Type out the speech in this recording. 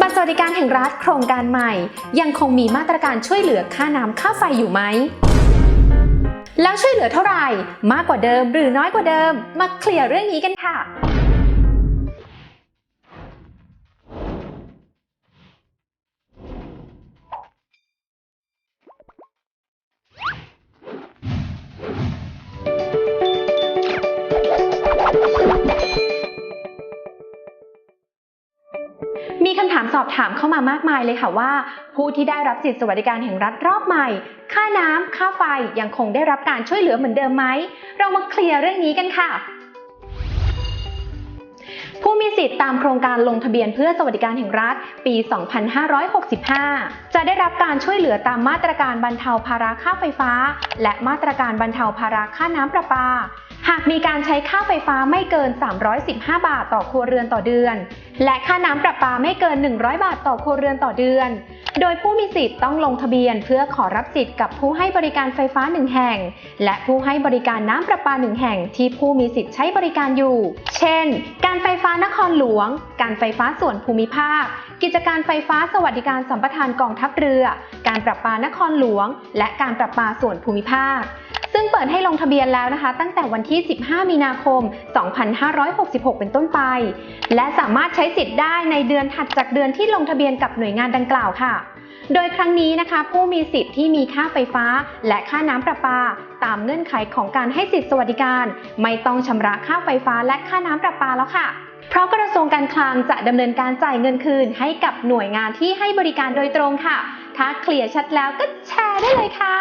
บัตรสวัสดิการแห่งรัฐโครงการใหม่ ยังคงมีมาตรการช่วยเหลือค่าน้ำค่าไฟอยู่ไหม แล้วช่วยเหลือเท่าไหร่ มากกว่าเดิมหรือน้อยกว่าเดิม มาเคลียร์เรื่องนี้กันค่ะ มีคำถามสอบถามเข้ามามากมายเลยค่ะว่า ผู้ที่ได้รับสิทธิสวัสดิการแห่งรัฐรอบใหม่ ค่าน้ำค่าไฟยังคงได้รับการช่วยเหลือเหมือนเดิมไหม เรามาเคลียร์เรื่องนี้กันค่ะผู้มีสิทธิ์ตามโครงการลงทะเบียนเพื่อสวัสดิการแห่งรัฐ ปี 2565 จะได้รับการช่วยเหลือตามมาตรการบรรเทาภาระค่าไฟฟ้า และมาตรการบรรเทาภาระค่าน้ำประปา หากมีการใช้ค่าไฟฟ้าไม่เกิน 315 บาทต่อครัวเรือนต่อเดือน และค่าน้ำประปาไม่เกิน 100 บาทต่อครัวเรือนต่อเดือน โดยผู้มีสิทธิ์ต้องลงทะเบียนเพื่อขอรับสิทธิ์กับผู้ให้บริการไฟฟ้าหนึ่งแห่ง และผู้ให้บริการน้ำประปาหนึ่งแห่งที่ผู้มีสิทธิ์ใช้บริการอยู่ เช่น การไฟฟ้านครหลวง การไฟฟ้าส่วนภูมิภาค กิจการไฟฟ้าสวัสดิการสัมปทานกองทัพเรือ การประปานครหลวง และการประปาส่วนภูมิภาค งเปิดให้ลงทะเบียนแล้วนะคะ ตั้งแต่วันที่ 15 มีนาคม 2566 เป็นต้นไป และสามารถใช้สิทธิ์ได้ในเดือนถัดจากเดือนที่ลงทะเบียนกับหน่วยงานดังกล่าวค่ะ โดยครั้งนี้นะคะ ผู้มีสิทธิ์ที่มีค่าไฟฟ้า และค่าน้ำประปา ตามเงื่อนไขของการให้สิทธิสวัสดิการ ไม่ต้องชำระค่าไฟฟ้าและค่าน้ำประปาแล้วค่ะเพราะกระทรวงการคลังจะดำเนินการจ่ายเงินคืนให้กับหน่วยงานที่ให้บริการโดยตรงค่ะ ถ้าเคลียร์ชัดแล้วก็แชร์ได้เลยค่ะ